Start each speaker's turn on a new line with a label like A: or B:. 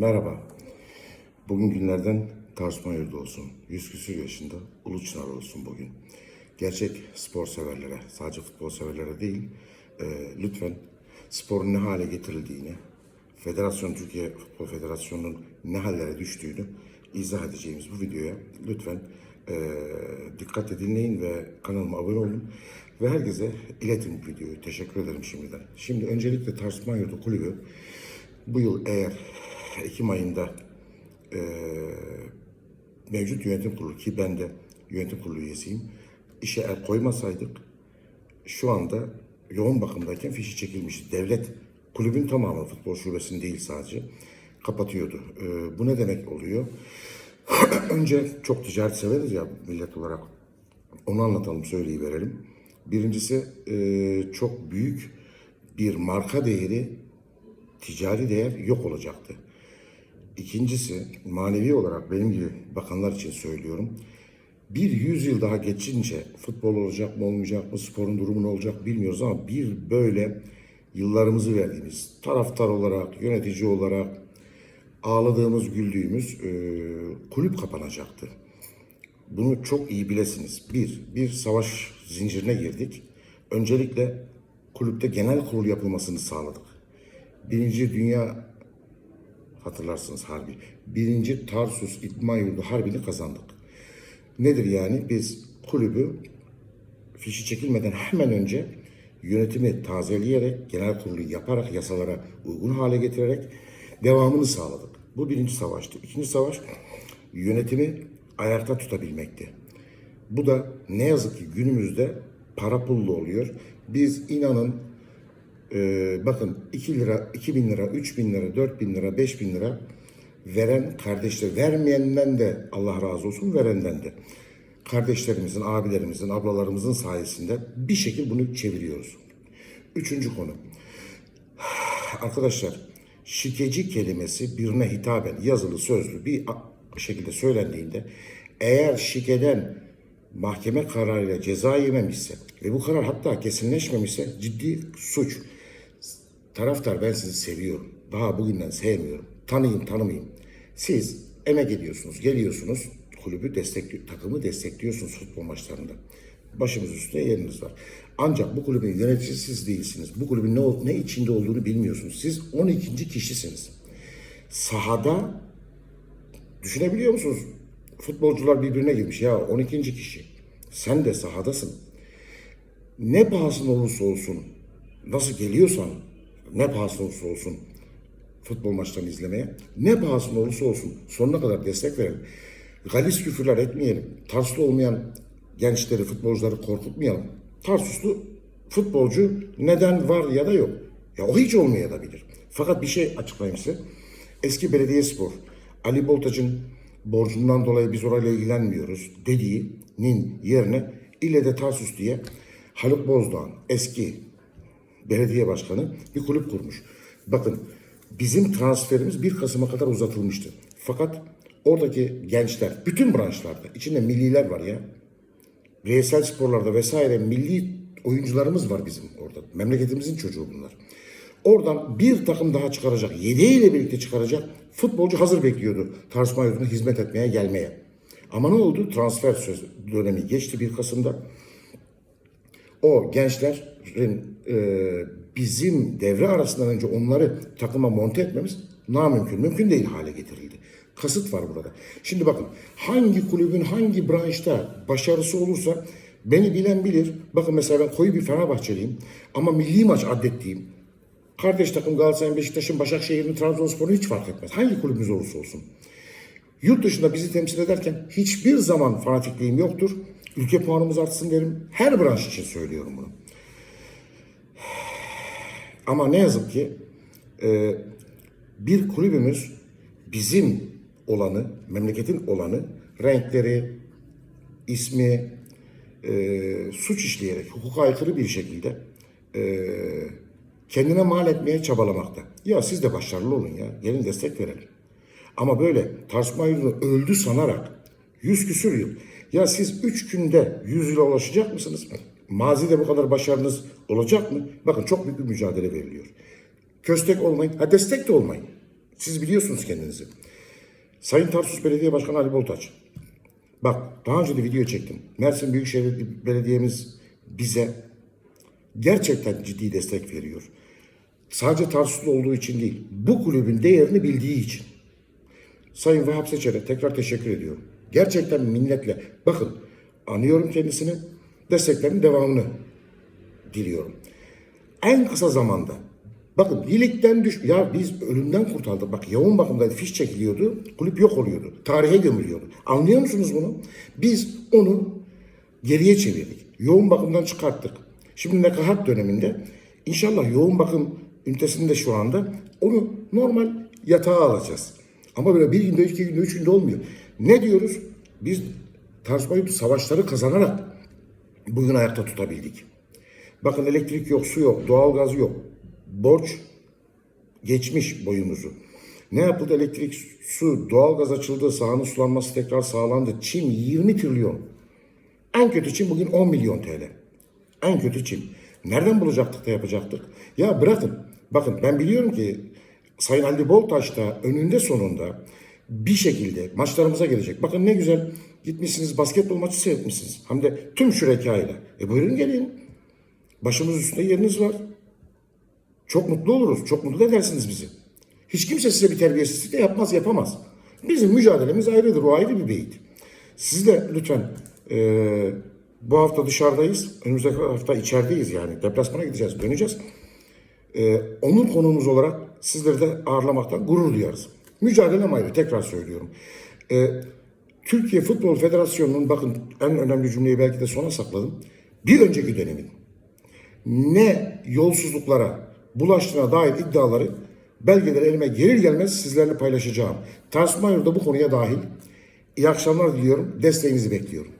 A: Merhaba. Bugün günlerden Tarsusman yurdu olsun. Yüz küsür yaşında Ulu Çınar olsun bugün. Gerçek spor severlere, sadece futbol severlere değil, e, lütfen sporun ne hale getirildiğini, Federasyon Türkiye Futbol Federasyonu'nun ne hallere düştüğünü izah edeceğimiz bu videoya lütfen e, dikkatle dinleyin ve kanalıma abone olun. Ve herkese iletin bu videoyu. Teşekkür ederim şimdiden. Şimdi öncelikle Tarsusman Yurdu Kulübü bu yıl eğer Ekim ayında eee, mevcut yönetim kurulu ki ben de yönetim kurulu üyesiyim. işe el koymasaydık şu anda yoğun bakımdayken fişi çekilmişti. Devlet kulübün tamamı futbol şubesini değil sadece kapatıyordu. Eee, bu ne demek oluyor? Önce çok ticaret severiz ya millet olarak. Onu anlatalım, söyleyiverelim. Birincisi eee, çok büyük bir marka değeri, ticari değer yok olacaktı. İkincisi manevi olarak benim gibi bakanlar için söylüyorum. Bir yüzyıl daha geçince futbol olacak mı olmayacak mı sporun durumu ne olacak bilmiyoruz ama bir böyle yıllarımızı verdiğimiz taraftar olarak yönetici olarak ağladığımız güldüğümüz e, kulüp kapanacaktı. Bunu çok iyi bilesiniz. Bir, bir savaş zincirine girdik. Öncelikle kulüpte genel kurul yapılmasını sağladık. Birinci Dünya hatırlarsınız harbi. Birinci Tarsus İdman Yurdu harbini kazandık. Nedir yani? Biz kulübü fişi çekilmeden hemen önce yönetimi tazeleyerek, genel kurulu yaparak, yasalara uygun hale getirerek devamını sağladık. Bu birinci savaştı. İkinci savaş yönetimi ayakta tutabilmekti. Bu da ne yazık ki günümüzde para pullu oluyor. Biz inanın ee, bakın 2 lira, 2 bin lira, 3 bin lira, 4 bin lira, 5 bin lira veren kardeşler, vermeyenden de Allah razı olsun, verenden de. Kardeşlerimizin, abilerimizin, ablalarımızın sayesinde bir şekil bunu çeviriyoruz. Üçüncü konu. Arkadaşlar, şikeci kelimesi birine hitaben yazılı sözlü bir şekilde söylendiğinde eğer şikeden mahkeme kararıyla ceza yememişse ve bu karar hatta kesinleşmemişse ciddi suç. Taraftar ben sizi seviyorum. Daha bugünden sevmiyorum. Tanıyayım tanımayayım. Siz emek ediyorsunuz, geliyorsunuz, kulübü destekli, takımı destekliyorsunuz futbol maçlarında. Başımız üstüne yeriniz var. Ancak bu kulübün yöneticisi siz değilsiniz. Bu kulübün ne, ne içinde olduğunu bilmiyorsunuz. Siz 12. kişisiniz. Sahada düşünebiliyor musunuz? Futbolcular birbirine girmiş. Ya 12. kişi. Sen de sahadasın ne pahasına olursa olsun, nasıl geliyorsan, ne pahasına olursa olsun futbol maçlarını izlemeye, ne pahasına olursa olsun sonuna kadar destek verelim. Galis küfürler etmeyelim. Tarslı olmayan gençleri, futbolcuları korkutmayalım. Tarsuslu futbolcu neden var ya da yok. Ya o hiç olmayabilir. Fakat bir şey açıklayayım size. Eski belediyespor, Ali Boltaç'ın borcundan dolayı biz orayla ilgilenmiyoruz dediğinin yerine İlle de Tarsus diye Haluk Bozdoğan eski belediye başkanı bir kulüp kurmuş. Bakın bizim transferimiz 1 Kasım'a kadar uzatılmıştı. Fakat oradaki gençler bütün branşlarda içinde milliler var ya. Bireysel sporlarda vesaire milli oyuncularımız var bizim orada. Memleketimizin çocuğu bunlar. Oradan bir takım daha çıkaracak, yedeğiyle birlikte çıkaracak futbolcu hazır bekliyordu. Tarsusman Yurdu'na hizmet etmeye, gelmeye. Ama ne oldu? Transfer söz dönemi geçti 1 Kasım'da. O gençlerin e, bizim devre arasından önce onları takıma monte etmemiz namümkün, mümkün değil hale getirildi. Kasıt var burada. Şimdi bakın hangi kulübün hangi branşta başarısı olursa beni bilen bilir. Bakın mesela ben koyu bir Fenerbahçeliyim ama milli maç adettiğim kardeş takım Galatasaray'ın, Beşiktaş'ın, Başakşehir'in, Trabzonspor'un hiç fark etmez. Hangi kulübümüz olursa olsun. Yurt dışında bizi temsil ederken hiçbir zaman fanatikliğim yoktur. Ülke puanımız artsın derim. Her branş için söylüyorum bunu. Ama ne yazık ki e, bir kulübümüz bizim olanı, memleketin olanı, renkleri, ismi, e, suç işleyerek, hukuka aykırı bir şekilde e, kendine mal etmeye çabalamakta. Ya siz de başarılı olun ya, gelin destek verelim. Ama böyle Yurdu'nu öldü sanarak yüz küsür yıl. Ya siz üç günde yüz yıla ulaşacak mısınız? Mazide bu kadar başarınız olacak mı? Bakın çok büyük bir mücadele veriliyor. Köstek olmayın. Ha destek de olmayın. Siz biliyorsunuz kendinizi. Sayın Tarsus Belediye Başkanı Ali Boltaç. Bak daha önce de video çektim. Mersin Büyükşehir Belediye'miz bize gerçekten ciddi destek veriyor. Sadece Tarsuslu olduğu için değil, bu kulübün değerini bildiği için. Sayın Vahap Seçer'e tekrar teşekkür ediyorum. Gerçekten minnetle. Bakın anıyorum kendisini. Desteklerin devamını diliyorum. En kısa zamanda bakın iyilikten düş ya biz ölümden kurtardık. Bak yoğun bakımda fiş çekiliyordu. Kulüp yok oluyordu. Tarihe gömülüyordu. Anlıyor musunuz bunu? Biz onu geriye çevirdik. Yoğun bakımdan çıkarttık. Şimdi nekahat döneminde inşallah yoğun bakım ünitesinde şu anda onu normal yatağa alacağız. Ama böyle bir günde, iki günde, üç günde olmuyor. Ne diyoruz? Biz Tarsus savaşları kazanarak bugün ayakta tutabildik. Bakın elektrik yok, su yok, doğalgaz yok. Borç geçmiş boyumuzu. Ne yapıldı? Elektrik, su, doğalgaz açıldı, sahanın sulanması tekrar sağlandı. Çim 20 trilyon. En kötü çim bugün 10 milyon TL. En kötü çim. Nereden bulacaktık da yapacaktık? Ya bırakın. Bakın ben biliyorum ki Sayın Ali Boltaş da önünde sonunda bir şekilde maçlarımıza gelecek. Bakın ne güzel gitmişsiniz basketbol maçı seyretmişsiniz. Hem de tüm şurekayla. E buyurun gelin. Başımız üstünde yeriniz var. Çok mutlu oluruz. Çok mutlu edersiniz bizi. Hiç kimse size bir terbiyesizlik de yapmaz, yapamaz. Bizim mücadelemiz ayrıdır. O ayrı bir beyit. Siz de lütfen eee, bu hafta dışarıdayız. Önümüzdeki hafta içerideyiz yani. Deplasmana gideceğiz, döneceğiz. Eee onun konuğumuz olarak sizleri de ağırlamaktan gurur duyarız. Mücadelem ayrı. Tekrar söylüyorum. Eee, Türkiye Futbol Federasyonu'nun bakın en önemli cümleyi belki de sona sakladım. Bir önceki dönemin ne yolsuzluklara bulaştığına dair iddiaları belgeler elime gelir gelmez sizlerle paylaşacağım. Tarsus Mayor da bu konuya dahil. İyi akşamlar diliyorum. Desteğinizi bekliyorum.